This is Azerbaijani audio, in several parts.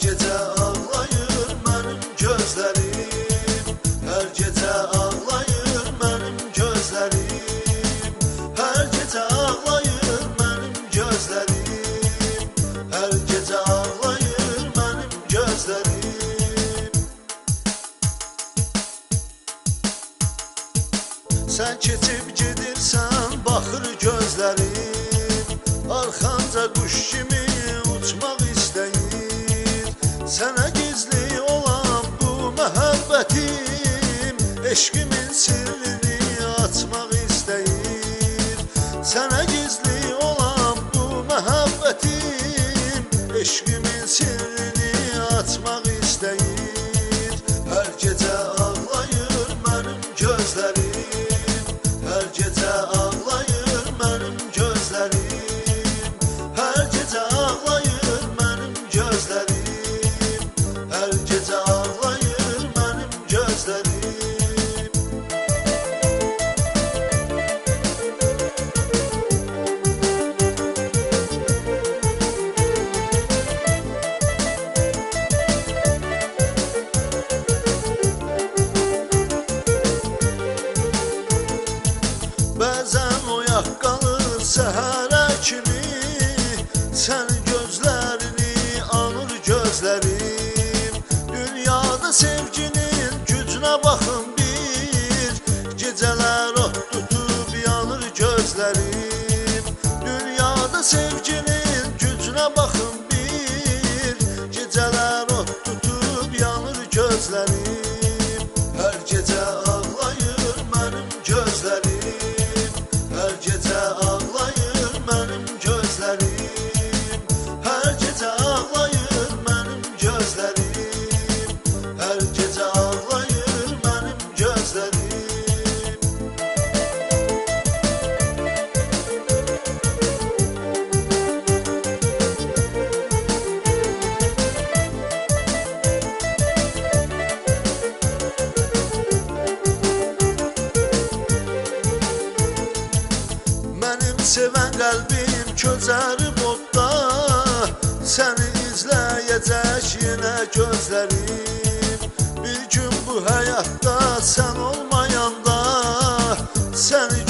gecə ağlayır mənim gözlərim Hər gecə ağlayır mənim gözlərim Hər gecə ağlayır mənim gözlərim Hər gecə ağlayır mənim gözlərim Sən keçib gedirsən Sənə gizli olan bu məhəbbətim Eşqimin sirrini açmaq istəyir. Sənə gizli olan bu məhəbbətim Eşqimin sirrini açmaq istəyir. Hər gecə ağlayır mənim gözlərim Hər gecə ağlayır mənim gözlərim. Hər gecə ağlayır mənim gözlərim gözlərim Hər gecə sevən qəlbim közərib odda Səni izləyəcək yenə gözlərim Bir gün bu həyatda sən olmayanda Səni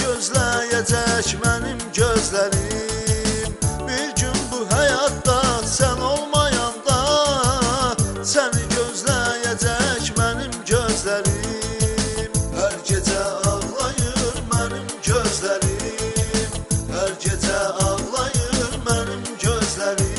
mənim gözlərim